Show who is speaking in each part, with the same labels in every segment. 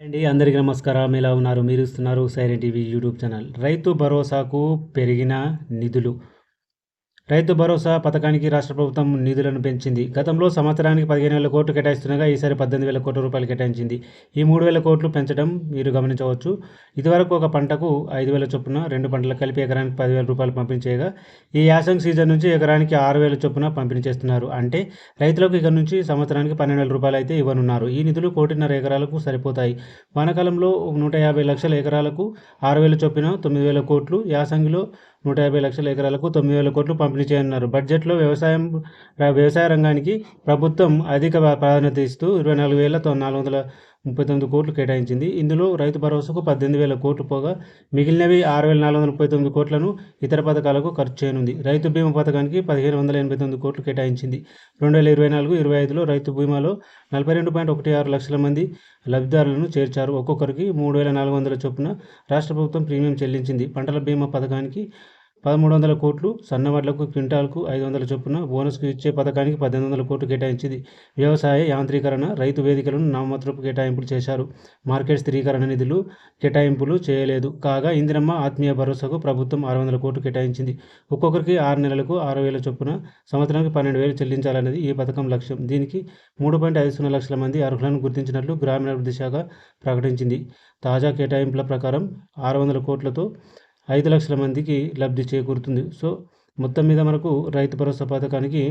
Speaker 1: అండి అందరికీ నమస్కారం. ఎలా ఉన్నారు? మీరు ఇస్తున్నారు సైలెంట్ టీవీ యూట్యూబ్ ఛానల్. రైతు భరోసాకు పెరిగిన నిధులు. రైతు భరోసా పథకానికి రాష్ట్ర ప్రభుత్వం నిధులను పెంచింది. గతంలో సంవత్సరానికి పదిహేను వేల కోట్లు కేటాయిస్తుండగా ఈసారి పద్దెనిమిది వేల కోట్ల రూపాయలు కేటాయించింది. ఈ మూడు వేల కోట్లు పెంచడం మీరు గమనించవచ్చు. ఇదివరకు ఒక పంటకు ఐదు వేల చొప్పున రెండు పంటలు కలిపి ఎకరానికి పదివేల రూపాయలు పంపిణీ చేయగా ఈ యాసంగ్ సీజన్ నుంచి ఎకరానికి ఆరు వేల చొప్పున పంపిణీ చేస్తున్నారు. అంటే రైతులకు ఇక నుంచి సంవత్సరానికి పన్నెండు వేల రూపాయలు అయితే ఇవ్వనున్నారు. ఈ నిధులు కోటిన్నర ఎకరాలకు సరిపోతాయి. వానాకాలంలో నూట యాభై లక్షల ఎకరాలకు ఆరు వేల చొప్పున తొమ్మిది వేల కోట్లు యాసంగిలో నూట యాభై లక్షల ఎకరాలకు తొమ్మిది వేల కోట్లు పంపిణీ చేయనున్నారు. బడ్జెట్లో వ్యవసాయం వ్యవసాయ రంగానికి ప్రభుత్వం అధిక ప్రాధాన్యత ఇస్తూ ఇరవై నాలుగు వేల నాలుగు వందల ముప్పై తొమ్మిది కోట్లు కేటాయించింది. ఇందులో రైతు భరోసాకు పద్దెనిమిది వేల కోట్లు పోగా మిగిలినవి ఆరు వేల నాలుగు వందల ముప్పై తొమ్మిది కోట్లను ఇతర పథకాలకు ఖర్చు చేయనుంది. రైతు బీమా పథకానికి పదిహేను వందల ఎనభై తొమ్మిది కోట్లు కేటాయించింది. రెండు వేల ఇరవై నాలుగు ఇరవై ఐదులో రైతు బీమాలో నలభై రెండు పాయింట్ ఒకటి ఆరు లక్షల మంది లబ్ధిదారులను చేర్చారు. ఒక్కొక్కరికి మూడు వేల నాలుగు వందల చొప్పున రాష్ట్ర ప్రభుత్వం ప్రీమియం చెల్లించింది. పంటల బీమా పథకానికి పదమూడు వందల కోట్లు సన్నవడ్లకు క్వింటాల్కు ఐదు వందల చొప్పున బోనస్కు ఇచ్చే పథకానికి పద్దెనిమిది వందల కోట్లు కేటాయించింది. వ్యవసాయ యాంత్రీకరణ రైతు వేదికలను నామమాత్రపు కేటాయింపులు చేశారు. మార్కెట్ స్థిరీకరణ నిధులు కేటాయింపులు చేయలేదు. కాగా ఇందిరమ్మ ఆత్మీయ భరోసాకు ప్రభుత్వం ఆరు వందల కోట్లు కేటాయించింది. ఒక్కొక్కరికి ఆరు నెలలకు ఆరు వేల చొప్పున సంవత్సరానికి పన్నెండు వేలు చెల్లించాలనేది ఈ పథకం లక్ష్యం. దీనికి మూడు పాయింట్ ఐదు సున్నా లక్షల మంది అర్హులను గుర్తించినట్లు గ్రామీణాభివృద్ధి శాఖ ప్రకటించింది. తాజా కేటాయింపుల ప్రకారం ఆరు వందల కోట్లతో ఐదు లక్షల మందికి లబ్ధి చేకూరుతుంది. సో మొత్తం మీద మనకు రైతు భరోసా పథకానికి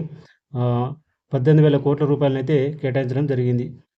Speaker 1: పద్దెనిమిది వేల కోట్ల రూపాయలనైతే కేటాయించడం జరిగింది.